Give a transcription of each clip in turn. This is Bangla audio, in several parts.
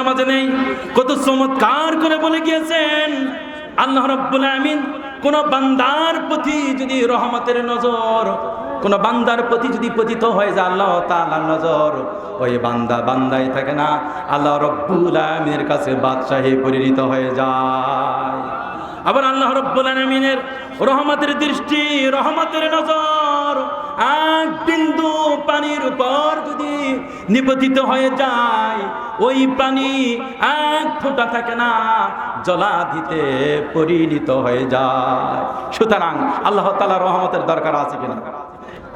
আমাদের মাঝে নেই। কত চমৎকার করে বলে গিয়েছেন। আল্লাহ রব্বুল আমিন কোন বান্দার প্রতি যদি রহমতের নজর, কোন বান্দার প্রতি যদি পতিত হয়ে যায় আল্লাহ তাআলার নজর, ওই বান্দা বান্দাই থাকে না। আল্লাহ রব্বুল আমিনের কাছে বাদশাহী পরিণত হয়ে যায়। আবার আল্লাহ রব্বুল আলমিনের রহমতের দৃষ্টি, রহমতের নজর এক বিন্দু পানির উপর যদি নিপতিত হয়ে যায়। ওই পানি এক ফোঁটা থাকে না, জলাধিতে পরিণত হয়ে যায়। সুতরাং আল্লাহ তালা রহমতের দরকার আছে কিনা?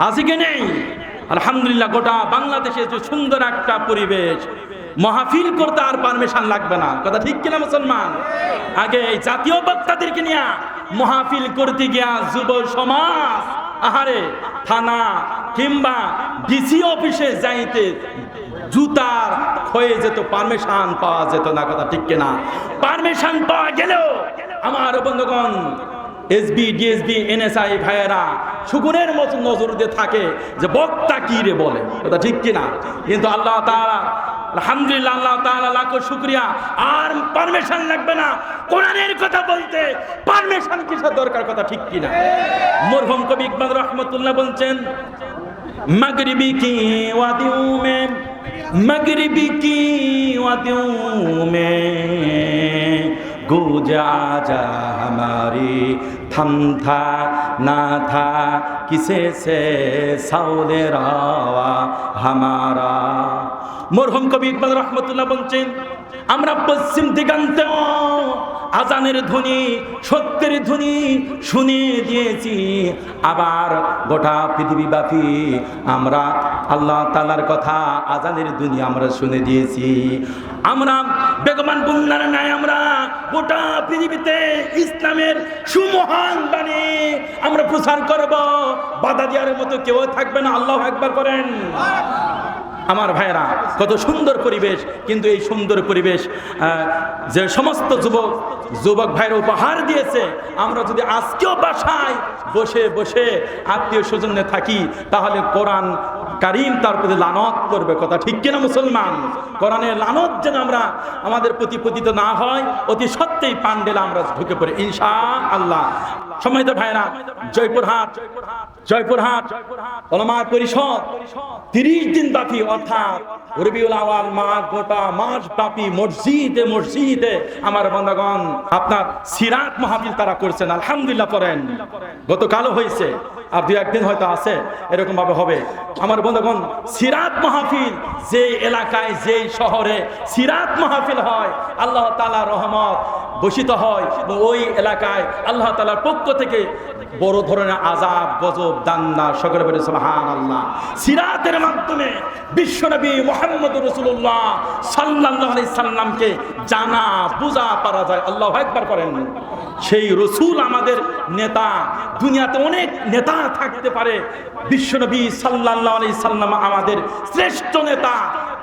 আছে কি নেই? আলহামদুলিল্লাহ, গোটা বাংলাদেশে যে সুন্দর একটা পরিবেশ, মহাফিল করতে আর পারমিশন লাগবে না। কথা ঠিক কিনা মুসলমান? আগে জাতীয় বক্তাদেরকে নিয়ে মহাফিল করতে গিয়া যুব সমাজ, আহারে, থানা কিংবা ডিসি অফিসে যাইতে জুতার হয়ে যেত পারমিশন পাওয়া যেত না, কথা ঠিক কিনা? পারমিশন পাওয়া গেলেও আমার বন্ধুগণ এসবি ডিএসবি এনএসআই ভাইয়েরা সুগুনের মতো নজর দিয়ে থাকে যে বক্তা কি রে বলে, কথা ঠিক কিনা? কিন্তু আল্লাহ তাআলা, আলহামদুলিল্লাহ আল্লাহ তাআলা লাখো শুকরিয়া। আর পারমিশন লাগবে না, কোরআনের কথা বলতে। পারমিশন কিসের দরকার, কথা ঠিক কিনা? মরহুম কবি ইকবাল রহমতুল্লাহ বলছেন مغربی کی وادیوں میں مغربی کی وادیوں میں گوجا جا ہماری تھم تھا نہ تھا کسے سے سعود روا ہمارا মরহুম কবি ইকবাল রহমতুল্লাহ বলছেন আমরা পশ্চিম দিগান্তেও আজানের ধ্বনি, সত্যের ধ্বনি শুনিয়ে দিয়েছি। আবার গোটা পৃথিবীব্যাপী আমরা আল্লাহ তালার কথা, আজানের ধ্বনি আমরা শুনে দিয়েছি। আমরা বেগমান বুন্নার ন্যায় আমরা গোটা পৃথিবীতে ইসলামের সুমহান বাণী আমরা প্রচার করব। বাধা দেওয়ার মতো কেউ থাকবে না, আল্লাহ একবার করেন। আমার ভাইরা কত সুন্দর পরিবেশ, কিন্তু এই সুন্দর পরিবেশ যে সমস্ত যুবক যুবক ভাইরা উপহার দিয়েছে, আমরা যদি আজকেও বাসায় বসে বসে আত্মীয় স্বজনে থাকি, তাহলে কোরআন কারিম তার প্রতি লানত করবে, কথা ঠিক কিনা মুসলমান? কোরআনের লানত যেন আমরা আমাদের প্রতি পতিত না হয়, অতি সত্যিই পান্ডেলা আমরা ঢুকে পড়ি ইনশা আল্লাহ সম্মানিত ভাইরা জয়পুরহাট জয়পুরহাট ওলামার পরিষদ, তিরিশ দিন ব্যাপী, অর্থাৎ রবিউল আওয়াল গোটা মাস ব্যাপী, মসজিদে মসজিদে আমার বন্ধগণ, আপনার সিরাত মাহফিল তারা করছেন, আলহামদুলিল্লাহ পড়েন গতকালও হয়েছে। আর দু একদিন হয়তো আছে এরকম ভাবে হবে। আমার বন্ধুগণ, সিরাত মাহফিল যে এলাকায় যে শহরে সিরাত মাহফিল হয়, আল্লাহ তালা রহমত বসিত হয় ওই এলাকায় আল্লাহ তালার পক্ষ থেকে বড় ধরনের আজাব গজব দান্না সকলে সুবহান আল্লাহ সিরাতের মাধ্যমে বিশ্বনবী মোহাম্মদ রসুল্লাহ সাল্লাহ আলি সাল্লামকে জানা, বুঝা, পারা যায়। আল্লাহ একবার করেন। সেই রসুল আমাদের নেতা। দুনিয়াতে অনেক নেতা থাকতে পারে। বিশ্বনবী সাল্লাহ সাল্লাম আমাদের শ্রেষ্ঠ নেতা।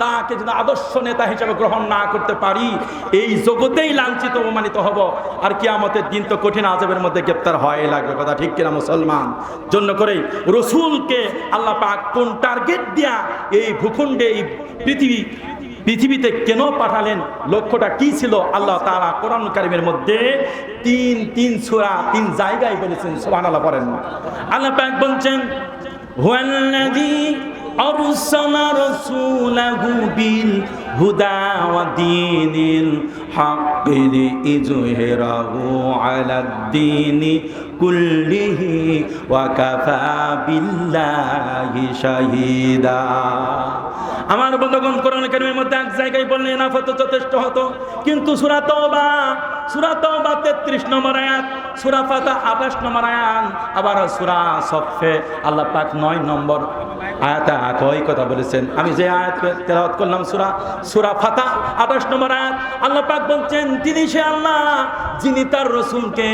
তাকে যদি আদর্শ নেতা হিসেবে গ্রহণ না করতে পারি, এই জগতেই লাঞ্ছিত, অপমানিত হব। আর কিয়ামতের দিন তো কঠিন আজবের মধ্যে গ্রেপ্তার হয় লাগবে, কথা ঠিক কিনা মুসলমান? জন্য করে রসুলকে আল্লাহ পাক কোন টার্গেট দিয়া এই ভূখণ্ডে, এই পৃথিবী পৃথিবীতে কেন পাঠালেন? লক্ষ্যটা কি ছিল? আল্লাহ তারা কোরআন কারিমের মধ্যে তিন তিন সুরা, তিন জায়গায় বলেছেন সোহান আল্লাহ পড়েন। আল্লাহ বলছেন, হুয়াল্লাযী কুল্লিহি বিল্লাহি আমার বন্ধুগণ, কোরআন কারিমের মধ্যে এক জায়গায় বললেন আফত যথেষ্ট হতো। কিন্তু সূরা তওবা সূরা তওবা 33 নম্বর আয়াত, সূরা ফাতা 28 নম্বর আয়াত, আবার সূরা সফে আল্লাহ পাক 9 নম্বর আয়াতে একই কথা বলেছেন। আমি যে আয়াত তেলাওয়াত করলাম, সূরা সূরা ফাতা 28 নম্বর আয়াত, আল্লাহ পাক বলছেন, তিনি সে আল্লাহ যিনি তার রসুলকে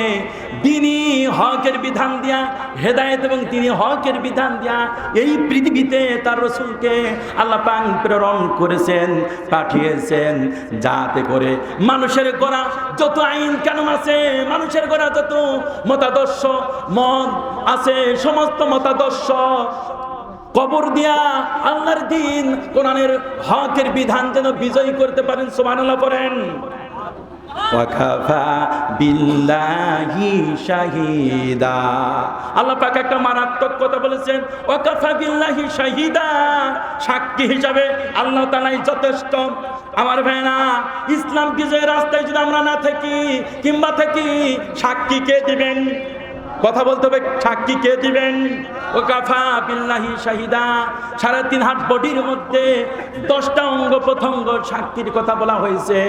তিনি হকের বিধান দিয়া হেদায়েত এবং তিনি হকের বিধান দিয়া এই পৃথিবীতে তার রসুলকে আল্লাহ পাক প্রেরণ করেছেন, পাঠিয়েছেন, যাতে করে মানুষের গড়া যত আইন কানুন আছে, মানুষের গড়া যত মতাদর্শ, মত আছে, সমস্ত মতাদর্শ কবর দিয়া আল্লাহর দিন কোরআনের হকের বিধান যেন বিজয়ী করতে পারেন সমান বিল্লাহি শাহিদা। একটা মারাত্মক কথা বলেছেন শাহিদা। হিসাবে যথেষ্ট। আমার ইসলাম বিজয়ের রাস্তায় যদি আমরা না থাকি কিংবা থাকি, সাক্ষী কে দিবেন? কথা বলতে হবে, সাক্ষী কে দিবেন? ও কাফা বিল্লাহি শাহিদা। সাড়ে তিন হাত বডির মধ্যে দশটা অঙ্গ প্রত্যঙ্গ সাক্ষীর কথা বলা হয়েছে,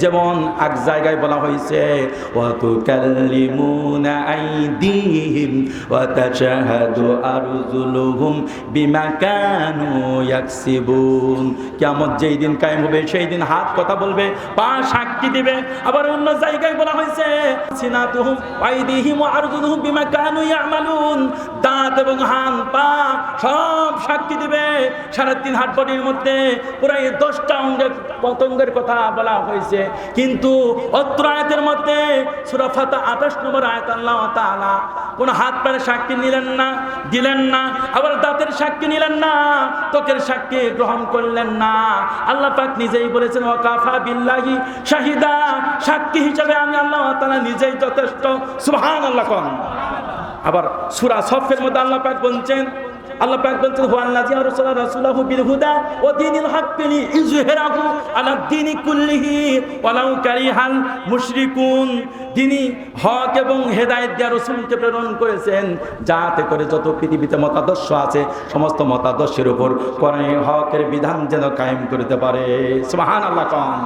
যেমন এক জায়গায় বলা হয়েছে ওয়াতুকাল্লিমুনা আইদিহিম ওয়া তাশহাদু আরজুলুহুম বিমা কানু ইয়াকসিবুন। কিয়ামত যেই দিন কায়েম হবে, সেই দিন হাত কথা বলবে, পা সাক্ষী দিবে। আবার অন্য জায়গায় বলা হয়েছে, সিনাতুহুম আইদিহিম ওয়া আরজুলুহুম বিমা কানু ইয়ামালুন। দাঁত এবং হান পা সব সাক্ষী দিবে। সাড়ে তিন হাট বডির মধ্যে প্রায় দশটা অঙ্গের পতঙ্গের কথা বলা হয়েছে। কিন্তু অত্র আয়াতের মধ্যে সুরাফাতা আঠাশ নম্বর আয়াত আল্লাহ তাআলা কোন হাত পায়ের সাক্ষী নিলেন না, দিলেন না, আবার দাঁতের সাক্ষী নিলেন না, ত্বকের সাক্ষী গ্রহণ করলেন না। আল্লাহ পাক নিজেই বলেছেন, ওয়াকাফা বিল্লাহি শাহিদা। সাক্ষী হিসাবে আমি আল্লাহ তাআলা নিজেই যথেষ্ট। সুবহানাল্লাহ কোন। আবার সূরা সফের মধ্যে আল্লাহ পাক বলছেন, আল্লাহ পাক বলছেন, হুয়াল্লাযী আরসালা রাসূলাহু বিল হুদা ওয়া দীনিল হাক্কি লিইযহিরাহু আলা দীনি কুল্লিহি ওয়ালাউ কারিহাল মুশরিকুন। তিনি হক এবং হেদায়েত দিয়া রাসূলকে প্রেরণ করেছেন, যাতে করে যত পৃথিবীতে মতাদর্শ আছে, সমস্ত মতাদর্শের উপর কোরআনে হকের বিধান যেন কায়েম করতে পারে। সুবহানাল্লাহ কম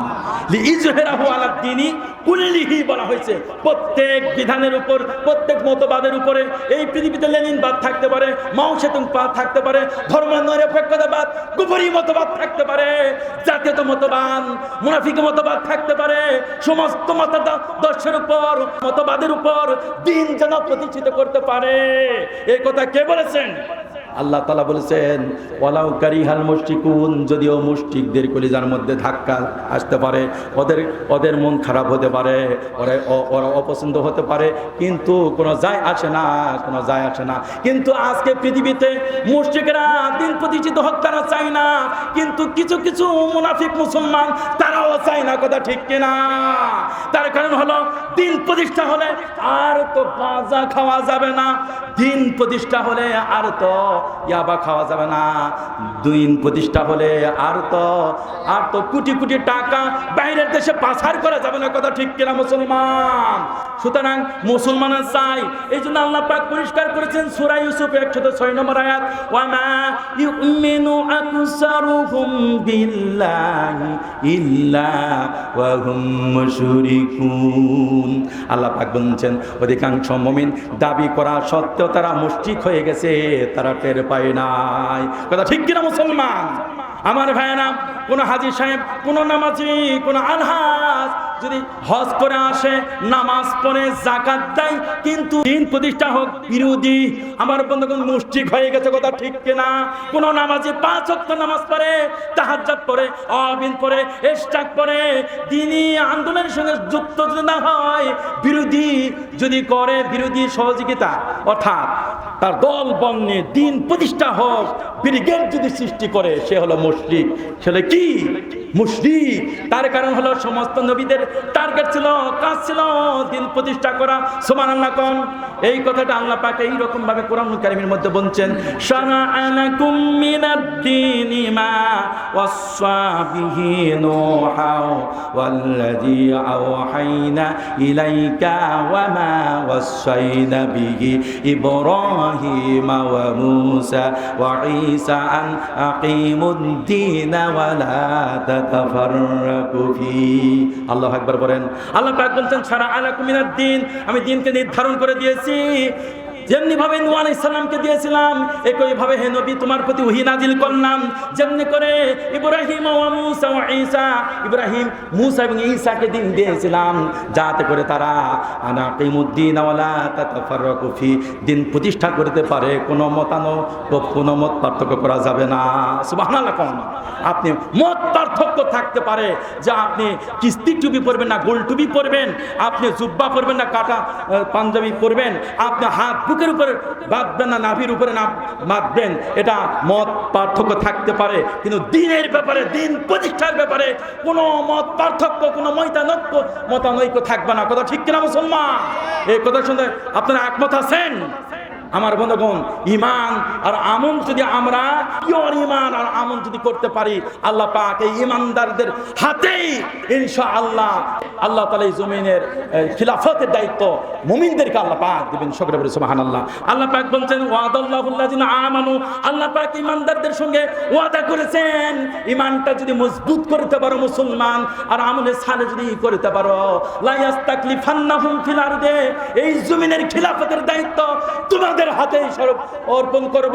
লিইযহিরাহু আলা দীনি কুল্লিহি বলা হয়েছে। প্রত্যেক বিধানের উপর, প্রত্যেক মতবাদের উপরে এই পৃথিবীতে লেনিনবাদ থাকতে পারে মাও সেতুংবাদ থাকতে পারে ধর্ম নিরপেক্ষতাবাদ কুপুরি মতবাদ থাকতে পারে, জাতীয়ত মতবাদ, মুনাফিক মতবাদ থাকতে পারে, সমস্ত মতাদর্শের উপর মতবাদের উপর দিন যেন প্রতিষ্ঠিত করতে পারে। এই কথা কে বলেছেন? আল্লাহ তালা বলেছেন, ওয়ালাউ কারিহাল মুশরিকুন যদিও মুশরিকদের কলিজার মধ্যে ধাক্কা আসতে পারে, ওদের ওদের মন খারাপ হতে পারে, ওরা ওরা অপছন্দ হতে পারে, কিন্তু কোনো যায় আসে না, কোনো যায় আসে না। কিন্তু আজকে পৃথিবীতে মুশরিকরা দিন প্রতিষ্ঠিত হোক, তারা চায় না, কিন্তু কিছু কিছু মুনাফিক মুসলমান তারাও চায় না, কথা ঠিক কিনা? তার কারণ হলো, দিন প্রতিষ্ঠা হলে আর তো গাঁজা খাওয়া যাবে না, দিন প্রতিষ্ঠা হলে আর তো ইয়াবা খাওয়া যাবে না। দিন প্রতিষ্ঠা হলে আর তো আর তো কোটি কোটি টাকা বাইরের দেশে পাচার করা যাবে না কথা ঠিক কিনা মুসলমান? সুতরাং মুসলমানের চাই এই জন্য আল্লাহ পাক পরিষ্কার করেছেন সূরা ইউসুফ 106 নম্বর আয়াত ওয়া মা ইউমিনু আকসারুহুম বিল্লাহি ইল্লা ওয়া হুম মুশরিকুন। আল্লাহ পাক বলছেন, অধিকাংশ মুমিন দাবি করা সত্ত্বেও তারা মুশরিক হয়ে গেছে, তারা টের পায় নাই। কথা ঠিক কিনা মুসলমান? আমার ভাইয়েরা, কোন হাজির সাহেব, কোন নামাজি, কোন আলহাজ যদি হজ করে আসে, নামাজ পড়ে জাকাত দেয়, কিন্তু দিন প্রতিষ্ঠা হোক, বিরোধী, আমার বন্ধুগণ মুষ্টিক হয়ে গেছে, কথা ঠিক কিনা? কোন নামাজি পাঁচ ওয়াক্ত নামাজ পড়ে তাহাজ্জাত পড়ে, অবিন পড়ে এস্টাক পড়ে, দিনই আন্দোলনের সঙ্গে যুক্ত যদি না হয়, বিরোধী যদি করে, বিরোধী সহযোগিতা, অর্থাৎ তার দল বন্যে দিন প্রতিষ্ঠা হোক, ব্রিগেড যদি সৃষ্টি করে, সে হলো মুশ্রিক। সে কি? মুশরিক। তার কারণ হলো সমস্ত নবীদের টার্গেট ছিল, কাজ ছিল, দিন প্রতিষ্ঠা করা। সমান আল্লাহ এই কথাটা আল্লাহ পাকে এইরকম ভাবে কোরআন কারিমের মধ্যে বলছেন শারাআলাকুম মিনাদ-দীনি মা ওয়াসা বিহি নূহা ওয়াল্লাযী আওহাইনা ইলাইকা ওয়া মা ওয়াসাইনা বিহি ইব্রাহিমা ওয়া মূসা ওয়া ঈসা আন আকিমুদ-দীন ওয়া লা আল্লাহু একবার বলেন আল্লাহ বলছেন সারা আলাকুমিনার দিন। আমি দিনকে নির্ধারণ করে দিয়েছি। যেমনি ভাবে নূহ আলাইহিস সালামকে দিয়েছিলাম একই ভাবে হে নবী তোমার প্রতি ওহী নাজিল করলাম। যেমনি করে ইব্রাহিম ও মূসা ও ঈসা, ইব্রাহিম, মূসা এবং ঈসাকে দিন দিয়েছিলাম, যাতে করে তারা আনাকিমুদ্দিন ওয়ালা তাতাফাররাকু ফি, দিন প্রতিষ্ঠা করতে পারে। কোনো মতানো, কোনো মত পার্থক্য করা যাবে না। সুবহানাল্লাহ কোন আপনি মত পার্থক্য থাকতে পারে, যে আপনি কিস্তি টুপি পরবেন না, গোল টুপি পরবেন, আপনি জুব্বা পরবেন না, কাটা পাঞ্জাবি পরবেন, আপনি হাত বুকের উপরে বাঁধবেন না, নাভির উপরে না বাঁধবেন এটা মত পার্থক্য থাকতে পারে, কিন্তু দিনের ব্যাপারে, দিন প্রতিষ্ঠার ব্যাপারে কোনো মত পার্থক্য, কোনো মৈতানৈক্য মতানৈক্য থাকবে না। কথা ঠিক কিনা মুসলমান? এই কথা শুনে আপনারা একমত আছেন? আমার বন্ধুগণ ইমান আর আমন যদি আমরা, পিওর ইমান আর আমন যদি করতে পারি, আল্লাহ পাক এই ইমানদারদের হাতেই ইনশা আল্লাহ আল্লাহ তালা এই জমিনের খিলাফতের দায়িত্ব মুমিনদেরকে আল্লাহ পাক দিবেন। সকলে বলে সুবাহান আল্লাহ আল্লাহ পাক বলছেন ওয়াদাল্লাহুল্লাহ আমানু। আল্লাহ পাক ইমানদারদের সঙ্গে ওয়াদা করেছেন ইমানটা যদি মজবুত করতে পারো মুসলমান, আর আমলের সালে যদি করতে পারো লাইয়াস্তাকলিফান্নাহুম ফিল আরদে। এই জমিনের খিলাফতের দায়িত্ব তোমাদের হাতেই স্বরূপ অর্পণ করব।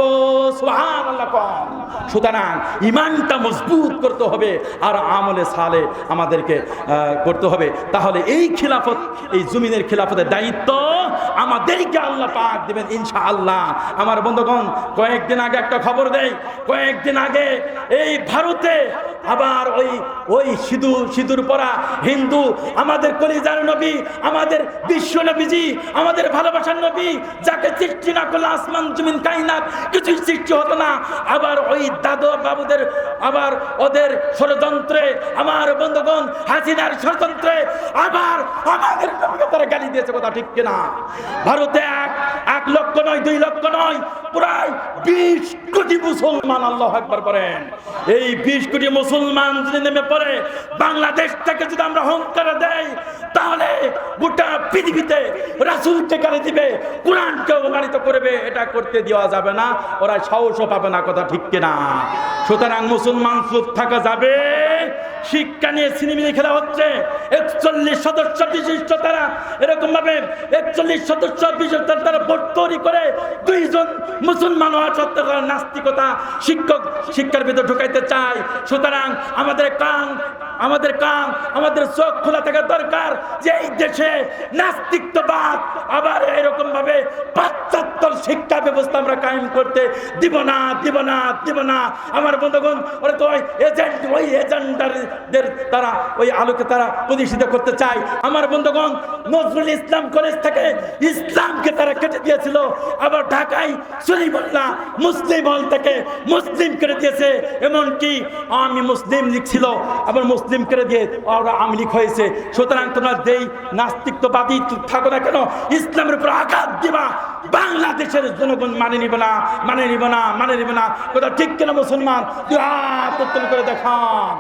সুতরাং ইমানটা মজবুত করতে হবে আর আমলে সালে আমাদেরকে করতে হবে। তাহলে এই খিলাফত, এই জমিনের খিলাফতের দায়িত্ব আমাদেরকে আল্লাহ পাক দিবেন, ইনশাআল্লাহ। আমার বন্ধুগণ, কয়েকদিন আগে একটা খবর দেই। কয়েকদিন আগে এই ভারতে আবার ওই ওই সিঁদুর সিঁদুর পরা হিন্দু, আমাদের কলিজার নবী, আমাদের বিশ্ব নবীজি, আমাদের ভালোবাসার নবী, যাকে সৃষ্টি না করলে আসমান, জমিন কাইনাত কিছুই সৃষ্টি হতো না। আবার ওই দাদু বাবুদের, আবার ওদের ষড়যন্ত্রে, আমার বন্ধুগণ, হাসিনার ষড়যন্ত্রে, আবার আমাদের তারা গালি দিয়েছে, কথা ঠিক কিনা? ভারতে এক এক লক্ষ নয়, দুই লক্ষ নয়, প্রায় বিশ কোটি মুসলমান আল্লাহ একবার করেন এই বিশ কোটি মুসলমান যদি নেমে পড়ে, বাংলাদেশ থেকে যদি আমরা হংকার দেই, তাহলে গোটা পৃথিবীতে রাসুলকে গালি দিবে কোরআনকে অবমানিত করবে, এটা করতে দেওয়া যাবে না, ওরা সাহসও পাবে না, কথা ঠিক কিনা। সুতরাং মুসলমান চুপ থাকা যাবে। শিক্ষা নিয়ে সিনেমিনি খেলা হচ্ছে। একচল্লিশ সদস্য বিশিষ্ট তারা। এরকম ভাবে একচল্লিশ সদস্য বিশিষ্ট তারা ভোট তৈরি করে দুইজন মুসলমান হওয়া সত্ত্বেও নাস্তিকতা শিক্ষক শিক্ষার ভিতরে ঢুকাইতে চায়। সুতরাং আমাদের কান আমাদের কান, আমাদের চোখ খোলা থাকা দরকার যে এই দেশে নাস্তিকবাদ আবার এরকম ভাবে পাশ্চাত্যর শিক্ষা ব্যবস্থা আমরা কায়েম করতে দিব না দিব না দিব না। আমার বন্ধুগণ, ওরা তো ওই এজেন্ট ওই এজেন্ডারদের তারা ওই আলোকে তারা প্রতিষ্ঠিত করতে চায়। আমার বন্ধুগণ, নজরুল ইসলাম কলেজ থেকে ইসলামকে তারা কেটে দিয়েছিল। আবার ঢাকায় সলিমুল্লাহ মুসলিম হল থেকে মুসলিম কেটে দিয়েছে। এমনকি আমি মুসলিম লিখছিল আবার মুসলিম করে দিয়ে ওরা আমলিক হয়েছে? সুতরাং তোমরা যেই নাস্তিকবাদী থাকো না কেন, ইসলামের উপর আঘাত দিবা। বাংলাদেশের জনগণ মানে নিবে না মানে নিবে না মানে নিবে না। কোথাও ঠিক কেন মুসলমান? উত্তোলন করে দেখান।